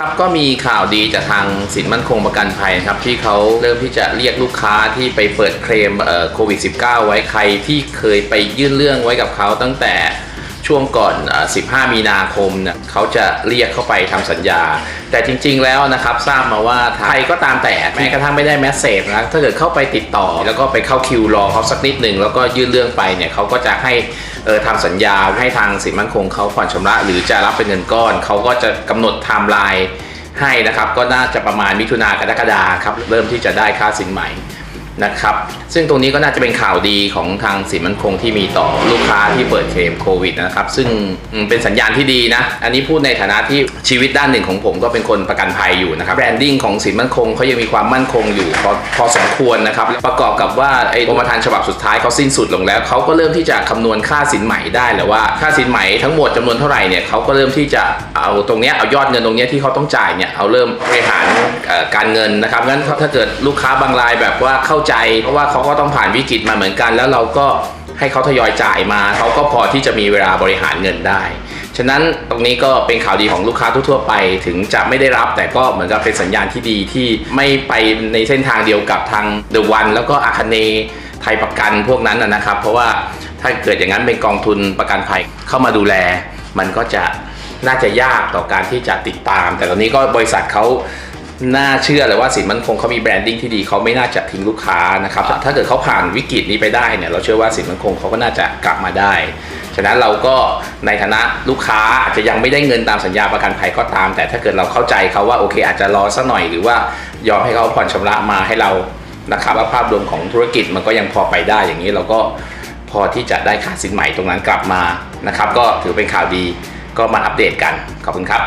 ครับก็มีข่าวดีจากทางสินมั่นคงประกันภัยนะครับที่เขาเริ่มที่จะเรียกลูกค้าที่ไปเปิดเคลมเอ่อโควิด -19 ไว้ใครที่เคยไปยื่นเรื่องไว้กับเขาตั้งแต่ช่วงก่อนอ15 มีนาคมเนี่ยเขาจะเรียกเข้าไปทำสัญญา แต่จริง ๆ แล้วนะครับทราบมาว่าใครก็ตามแต่แม้กระทั่งไม่ได้แมสเซจนะถ้าเกิดเข้าไปติดต่อ แล้วก็ไปเข้าคิวรอเขาสักนิดหนึ่งแล้วก็ยื่นเรื่องไปเนี่ยเขาก็จะให้ เออทำสัญญาให้ทางสินมั่นคงเขาผ่อนชำระ หรือจะรับเป็นเงินก้อนเขาก็จะกำหนดไทม์ไลน์ให้นะครับ ก็น่าจะประมาณมิถุนากรกฎาครับเริ่มที่จะได้ค่าสินใหม่ นะครับ ซึ่งตรงนี้ก็น่าจะเป็นข่าวดีของทางสินมั่นคงที่มีต่อลูกค้าที่เปิดเคลมโควิดนะครับ ซึ่งเป็นสัญญาณที่ดีนะ อันนี้พูดในฐานะที่ชีวิตด้านหนึ่งของผมก็เป็นคนประกันภัยอยู่นะครับ แบรนดิ้งของสินมั่นคงเขายังมีความมั่นคงอยู่พอพอสมควรนะครับ ประกอบกับว่าไอ้กรมธรรม์ฉบับสุดท้ายเขาสิ้นสุดลงแล้วเขาก็เริ่มที่จะคำนวณค่าสินใหม่ได้แล้วว่าค่าสินใหม่ทั้งหมดจำนวนเท่าไหร่เนี่ยเขาก็เริ่มที่จะเอาตรงเนี้ยเอายอดเงินตรงเนี้ยที่เขาต้องจ่ายเนี่ยเอาเริ่มบริหารการเงินนะครับงั้นถ้าเกิดลูกค้าบางรายแบบว่าเข้าใจเพราะว่าเขาก็ต้องผ่านวิกฤตมาเหมือนกัน แล้วเราก็ให้เขาทยอยจ่ายมาเขาก็พอที่จะมีเวลาบริหารเงินได้ ฉะนั้นตรงนี้ก็เป็นข่าวดีของลูกค้าทั่วไป ถึงจะไม่ได้รับแต่ก็เหมือนกับเป็นสัญญาณที่ดีที่ไม่ไปในเส้นทางเดียวกับทางเดอะวันแล้วก็อาคเนไทยประกันพวกนั้นนะนะครับ เพราะว่าถ้าเกิดอย่างนั้นเป็นกองทุนประกันภัยเข้ามาดูแล มันก็จะน่าจะยากต่อการที่จะติดตาม แต่ตอนนี้ก็บริษัทเขา น่าเชื่อเลยว่าสินมั่นคงเขามีแบรนดิ้งที่ดีเขาไม่น่าจะทิ้งลูกค้านะครับถ้าเกิดเขาผ่านวิกฤตนี้ไปได้เนี่ยเราเชื่อว่าสินมั่นคงเขาก็น่าจะกลับมาได้ ฉะนั้นเราก็ในฐานะลูกค้าอาจจะยังไม่ได้เงินตามสัญญาประกันภัยก็ตาม แต่ถ้าเกิดเราเข้าใจเขาว่าโอเค อาจจะรอสักหน่อยหรือว่ายอมให้เขาผ่อนชำระมาให้เรานะครับว่าภาพรวมของธุรกิจมันก็ยังพอไปได้อย่างนี้เราก็พอที่จะได้ค่าสินใหม่ตรงนั้นกลับมานะครับก็ถือเป็นข่าวดีก็มาอัปเดตกันขอบคุณครับ